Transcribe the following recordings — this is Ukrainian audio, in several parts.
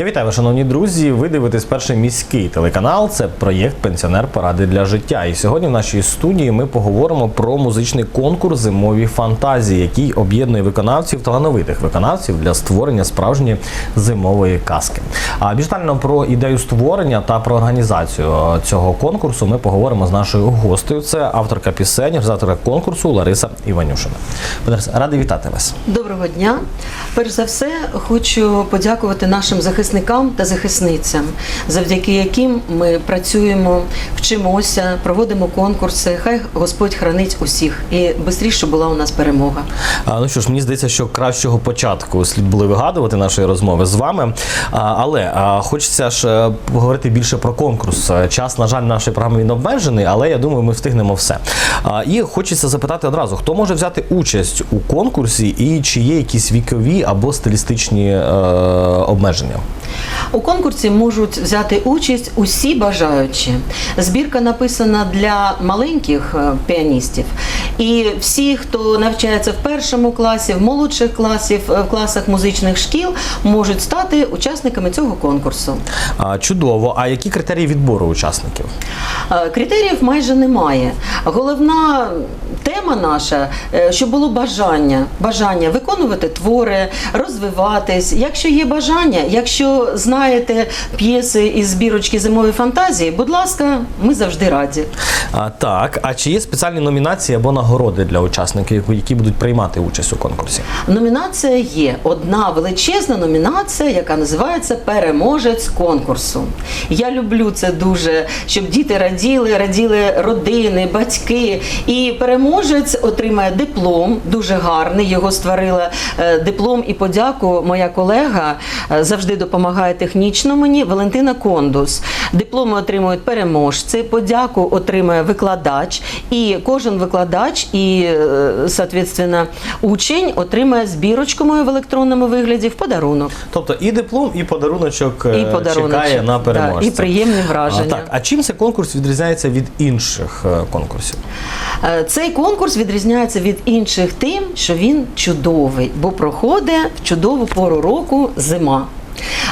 Я вітаю, шановні друзі. Ви дивитесь перший міський телеканал. Це проєкт Пенсіонер Поради для життя. І сьогодні в нашій студії ми поговоримо про музичний конкурс Зимові фантазії, який об'єднує виконавців талановитих виконавців для створення справжньої зимової казки. А більш детально про ідею створення та про організацію цього конкурсу ми поговоримо з нашою гостею. Це авторка пісень, організаторка конкурсу Лариса Іванюшина. Радий вітати вас. Доброго дня. Перш за все, хочу подякувати нашим захисникам та захисницям, завдяки яким ми працюємо, вчимося, проводимо конкурси. Хай Господь хранить усіх і швидше була у нас перемога. А, Ну що ж, мені здається, що кращого початку слід було вигадувати нашої розмови з вами. А, Але а, хочеться ж е, поговорити більше про конкурс. Е, Час, на жаль, нашої програми він обмежений, але я думаю, ми встигнемо все. А, І хочеться запитати одразу, хто може взяти участь у конкурсі і чи є якісь вікові або стилістичні е, обмеження? У конкурсі можуть взяти участь усі бажаючі. Збірка написана для маленьких е, піаністів, і всі, хто навчається в першому класі, в молодших класів, е, в класах музичних шкіл, можуть стати учасниками цього конкурсу. Чудово. А які критерії відбору учасників? Е, Критеріїв майже немає. Головна тема наша, щоб було бажання, бажання виконувати твори, розвиватись. Якщо є бажання, якщо знаєте п'єси із збірочки зимові фантазії, будь ласка, ми завжди раді. А, так, а чи є спеціальні номінації або нагороди для учасників, які будуть приймати участь у конкурсі? Номінація є одна величезна номінація, яка називається Переможець конкурсу. Я люблю це дуже, щоб діти раділи, раділи родини, батьки. І переможець отримає диплом, дуже гарний. Його створила е, диплом і подяку. Моя колега е, завжди допомагає технічно мені. Валентина Кондус. Дипломи отримують переможці. Подяку отримує викладач, і кожен викладач і, е, соответственно, учень отримає збірочку мою в електронному вигляді в подарунок. Тобто і диплом, і подаруночок е, І подарунок чекає на переможця. і приємні враження. А, так, а чим цей конкурс відрізняється від інших е, конкурсів? Е, Цей конкурс відрізняється від інших тим, що він чудовий, бо проходить в чудову пору року зима.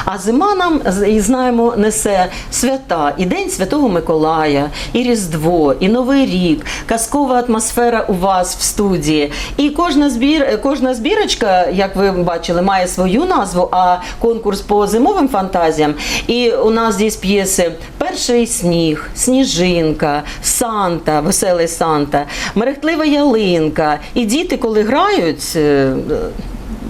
А зима нам і знаємо несе свята, і День Святого Миколая, і Різдво, і Новий рік, казкова атмосфера у вас в студії. І кожна збір, е, кожна збірочка, як ви бачили, має свою назву, а конкурс по зимовим фантазіям. І у нас здесь п'єси Перший сніг, Сніжинка, Санта, Веселий Санта, Мерехтлива ялинка. І діти, коли грають.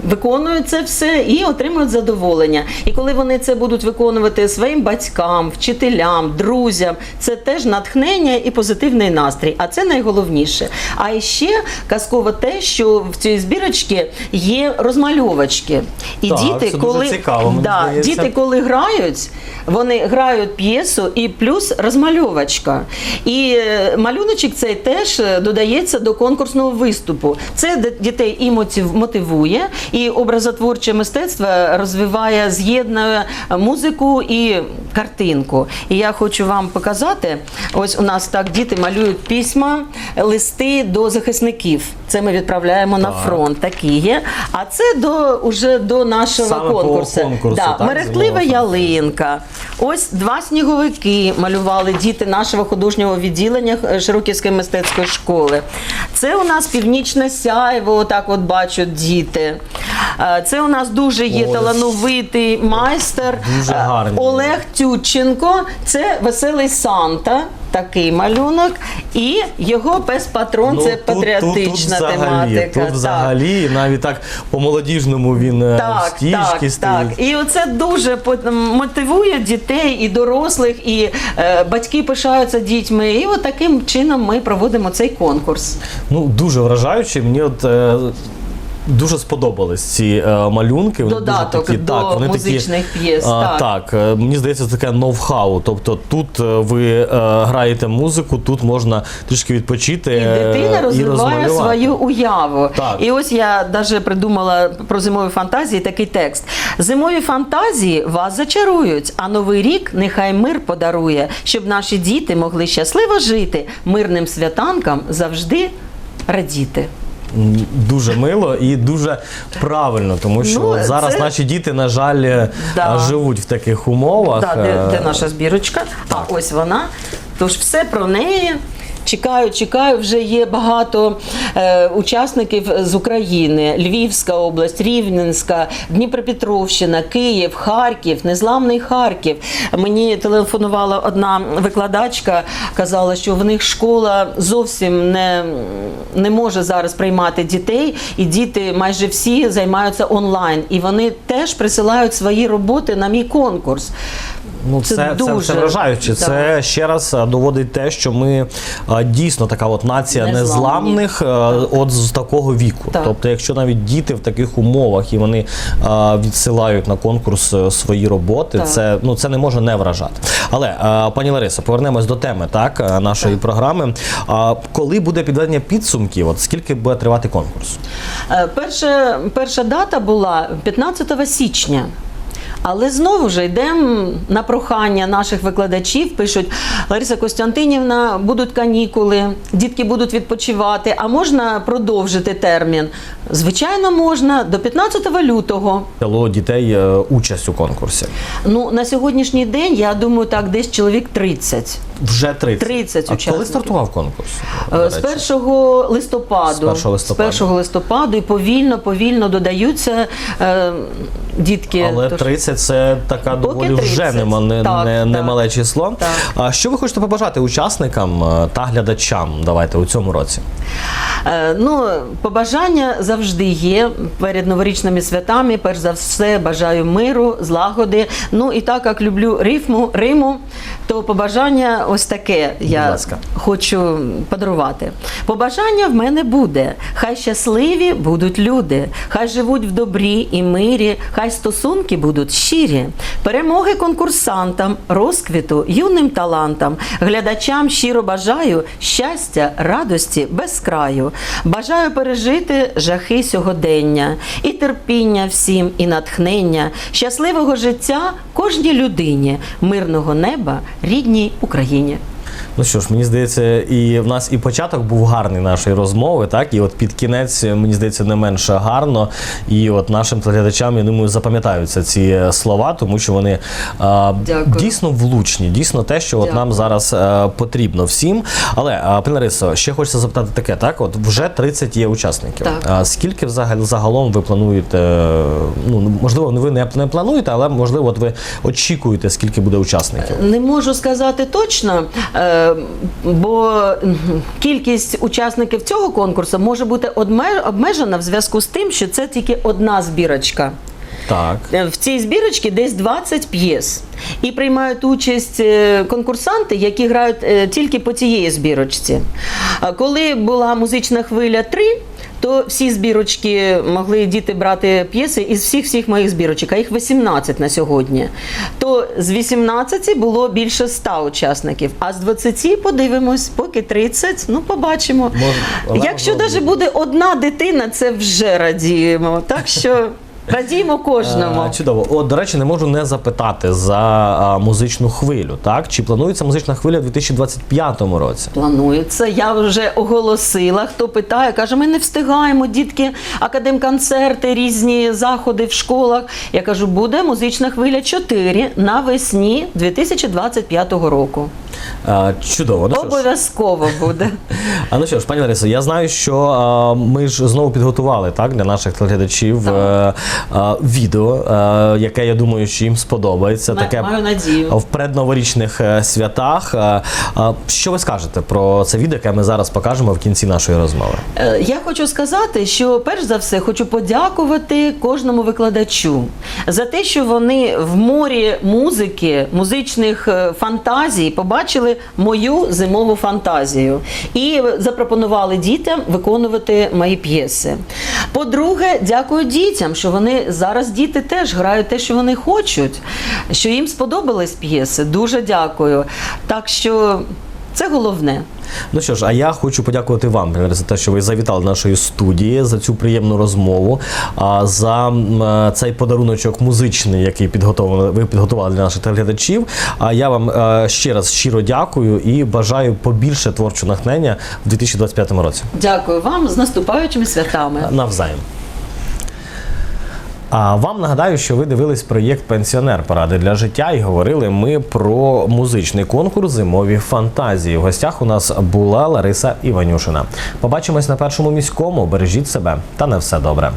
Виконують це все і отримують задоволення. І коли вони це будуть виконувати своїм батькам, вчителям, друзям, це теж натхнення і позитивний настрій. А це найголовніше. А ще казково те, що в цій збірочці є розмальовочки. І Так, діти, це дуже коли цікаво, мені да, здається. діти, коли грають, вони грають п'єсу і плюс розмальовочка. І е, малюночок цей теж е, додається до конкурсного виступу. Це дітей і мотив- мотивує, і образотворче мистецтво розвиває, з'єднує музику і картинку. І я хочу вам показати: ось у нас так діти малюють письма, листи до захисників. Це ми відправляємо на фронт. Такі є. А це до уже до нашого Саме конкурсу. конкурсу, Да, так, мерехтлива ялинка. Ось два сніговики малювали діти нашого художнього відділення е, Широківської мистецької школи. Це у нас північне сяйво, отак от бачать діти. Е, Це у нас дуже є Ось. талановитий майстер Дуже е. Олег Тютченко. Це веселий Санта. Такий малюнок, і його пес патрон це Ну, тут- патріотична тут, тут взагалі, тематика. Тут так. взагалі навіть так по-молодіжному він е, Так, стічки так, стоїть. так. І оце дуже мотивує дітей і дорослих, і е, батьки пишаються дітьми. І от таким чином ми проводимо цей конкурс. Ну, дуже вражаюче. Мені от е, дуже сподобались ці е, малюнки. Вони Додаток дуже такі, до так, вони музичних такі, п'єс, так. так, е, мені здається, це таке ноу-хау. Тобто тут е, ви е, граєте музику, тут можна трішки відпочити. І е, дитина розвиває розмалювати. свою уяву. Так. І ось я навіть придумала про зимові фантазії такий текст: зимові фантазії вас зачарують, а новий рік нехай мир подарує, щоб наші діти могли щасливо жити, мирним святанкам завжди радіти. Дуже мило і дуже правильно, тому що Ну, зараз це- наші діти, на жаль, е, Да. живуть в таких умовах. Да, де, Е, де наша збірочка? А ось вона. Тож все про неї. Чекаю, чекаю. Вже є багато е, учасників з України: Львівська область, Рівненська, Дніпропетровщина, Київ, Харків, Незламний Харків. Мені телефонувала одна викладачка, казала, що в них школа зовсім не, не може зараз приймати дітей, і діти майже всі займаються онлайн. І вони теж присилають свої роботи на мій конкурс. Ну, Це це, це, це, вражаюче. да. Це ще раз е, доводить те, що ми е, дійсно така от нація незламних, е, от з такого віку. Так. Тобто, якщо навіть діти в таких умовах і вони відсилають на конкурс свої роботи, Так. це ну це не може не вражати. Але пані Ларисо, повернемось до теми так нашої програми. А коли буде підведення підсумків? От скільки буде тривати конкурс? Перша, перша дата була 15 січня. Але знову ж йдемо на прохання наших викладачів. Пишуть Лариса Костянтинівна, будуть канікули, дітки будуть відпочивати. А можна продовжити термін? Звичайно, можна до 15 лютого. Дало дітей е, участь у конкурсі. Ну на сьогоднішній день я думаю, так десь чоловік 30. Вже 30. 30 а коли стартував конкурс? Е, З речі? 1 листопаду. З 1 листопаду. З 1 листопаду і повільно, повільно додаються е, дітки. Але Тож- 30 це така Поки доволі вже нема, не, Так, не, так. немале число. Так. А що ви хочете побажати учасникам е, та глядачам? Давайте у цьому році. Е, Ну, побажання завжди є перед новорічними святами. Перш за все, бажаю миру, злагоди. Ну і так як люблю рифму, Риму, то побажання ось таке я хочу подарувати. Побажання в мене буде. Хай щасливі будуть люди, хай живуть в добрі і мирі, хай стосунки будуть щирі. Перемоги конкурсантам, розквіту, юним талантам, глядачам щиро бажаю щастя, радості без краю. Бажаю пережити жахи сьогодення, і терпіння всім, і натхнення, щасливого життя кожній людині, мирного неба рідній Україні. Ну що ж, мені здається, і в нас і початок був гарний нашої розмови, так і от під кінець мені здається не менше гарно. І от нашим телеглядачам, я думаю, запам'ятаються ці е, слова, тому що вони а, дійсно влучні, дійсно те, що от нам зараз е, потрібно всім. Але а, пані Ларисо, ще хочеться запитати таке, так? От вже 30 є учасників. Так. А скільки взагалі загалом ви плануєте? е, Ну можливо, ви не, не плануєте, але можливо, от ви очікуєте, скільки буде учасників. Не можу сказати точно, е, бо кількість учасників цього конкурсу може бути обмежена в зв'язку з тим, що це тільки одна збірочка. Так. Е, В цій збірочці десь 20 п'єс. І приймають участь е, конкурсанти, які грають е, тільки по цієї збірочці. Коли була музична хвиля 3, то всі збірочки могли діти брати п'єси із всіх всіх моїх збірочок, а їх 18 на сьогодні. То з 18 було більше 100 учасників, а з 20 подивимось, поки 30, ну побачимо. Може, Якщо навіть буде одна дитина, це вже радіємо. Так що радіємо кожному. Е, Чудово. От, до речі, не можу не запитати за музичну хвилю. Так? Чи планується музична хвиля у 2025 році? Планується. Я вже оголосила. Хто питає, каже, ми не встигаємо, дітки, академконцерти, різні заходи в школах. Я кажу, буде музична хвиля 4 навесні 2025 року. А, чудово. Ну, що ж. Обов'язково буде. А ну що ж, пані Ларисо, я знаю, що а, ми ж знову підготували так для наших телеглядачів е, а, відео, е, яке я думаю, що їм сподобається. Ма- Таке маю надію. в предноворічних е, святах. А, а, що ви скажете про це відео, яке ми зараз покажемо в кінці нашої розмови? Е, Я хочу сказати, що перш за все хочу подякувати кожному викладачу за те, що вони в морі музики, музичних е, фантазій побачили мою зимову фантазію і запропонували дітям виконувати мої п'єси. По-друге, дякую дітям, що вони зараз діти теж грають те, що вони хочуть, що їм сподобались п'єси. Дуже дякую. Так що. Це головне. Ну що ж, а я хочу подякувати вам, за те, що ви завітали до нашої студії за цю приємну розмову, а за е, цей подаруночок музичний, який підготовили, ви підготували для наших телеглядачів. А я вам е, ще раз щиро дякую і бажаю побільше творчого натхнення в 2025 році. Дякую вам з наступаючими святами. Навзаєм. А вам нагадаю, що ви дивились проєкт Пенсіонер поради для життя і говорили ми про музичний конкурс Зимові фантазії. В гостях у нас була Лариса Іванюшина. Побачимось на першому міському. Бережіть себе та на все добре.